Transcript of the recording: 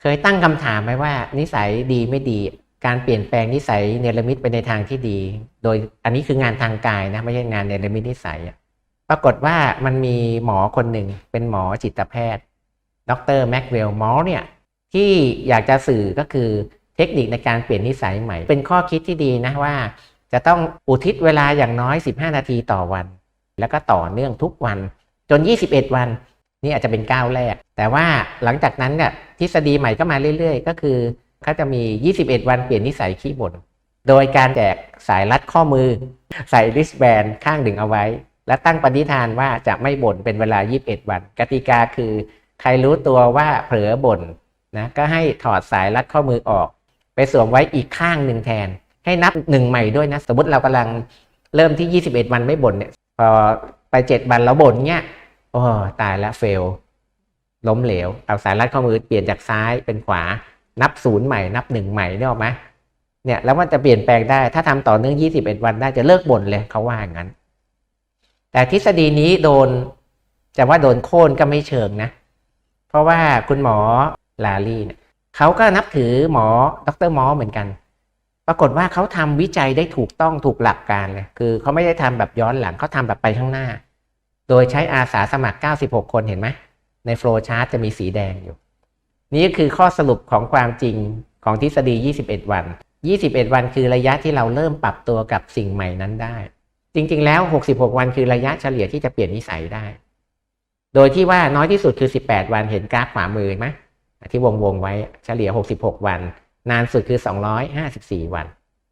เคยตั้งคำถามไหมว่า นิสัยดีไม่ดี การเปลี่ยนแปลงนิสัยเนรมิตไปในทางที่ดี โดยอันนี้คืองานทางกายนะไม่ใช่งานเนรมิตนิสัยอะปรากฏว่ามันมีหมอคนหนึ่งเป็นหมอจิตแพทย์ ดรแม็กเวลหมอเนี่ยที่อยากจะสื่อก็คือเทคนิคในการเปลี่ยนนิสัยใหม่ เป็นข้อคิดที่ดีนะว่า จะต้องอุทิศเวลาอย่างน้อย 15 นาทีต่อวัน แล้วก็ต่อเนื่องทุกวันจน 21 วัน นี่อาจจะเป็นก้าวแรก แต่ว่าหลังจากนั้นเนี่ยทฤษฎีใหม่ก็มาเรื่อยๆ ก็คือเขาจะมี 21 วันเปลี่ยนนิสัยขี้บ่นโดยการแจกสายรัดข้อมือ ใส่ริสแบนข้างหนึ่งเอาไว้ และตั้งปณิธานว่าจะไม่บ่นเป็นเวลา 21 วัน กติกาคือ ใครรู้ตัวว่าเผลอบ่นนะก็ให้ถอดสายรัดข้อมือออก ไปสวมไว้อีกข้างหนึ่งแทน ให้นับหนึ่งใหม่ด้วยนะ สมมติเรากำลังเริ่มที่ 21 วันไม่บ่นเนี่ยพอไป 7 วันแล้วบ่นเงี้ย อ้ตายแล้วเฟล ล้มเหลว เอาสายรัดข้อมือเปลี่ยนจากซ้ายเป็นขวา นับศูนย์ใหม่ นับหนึ่งใหม่ได้ออกไหมเนี่ย แล้วมันจะเปลี่ยนแปลงได้ ถ้าทำต่อเนื่อง 21 วันได้จะเลิกบ่นเลยเขาว่าอย่างนั้น แต่ทฤษฎีนี้โดนจะว่าโดนโค่นก็ไม่เชิงนะ เพราะว่าคุณหมอลาลี่เนี่ยเขาก็นับถือหมอดรมอเหมือนกัน ปรากฏว่าเขาทำวิจัยได้ถูกต้องถูกหลักการเลยคือเขาไม่ได้ทำแบบย้อนหลังเขาทำแบบไปข้างหน้า โดยใช้อาสาสมัคร 96 คนเห็นไหมในโฟล์ชาร์ตจะมีสีแดงอยู่ นี่ก็คือข้อสรุปของความจริงของทฤษฎี 21 วัน 21 วันคือระยะที่เราเริ่มปรับตัวกับสิ่งใหม่นั้นได้ จริง ๆ แล้ว 66 วันคือระยะเฉลี่ยที่จะเปลี่ยนนิสัยได้ โดยที่ว่าน้อยที่สุดคือ 18 วันเห็นกราฟขวามือไหมที่วงๆไว้เฉลี่ย 66 วัน นานสุดคือ 254 วัน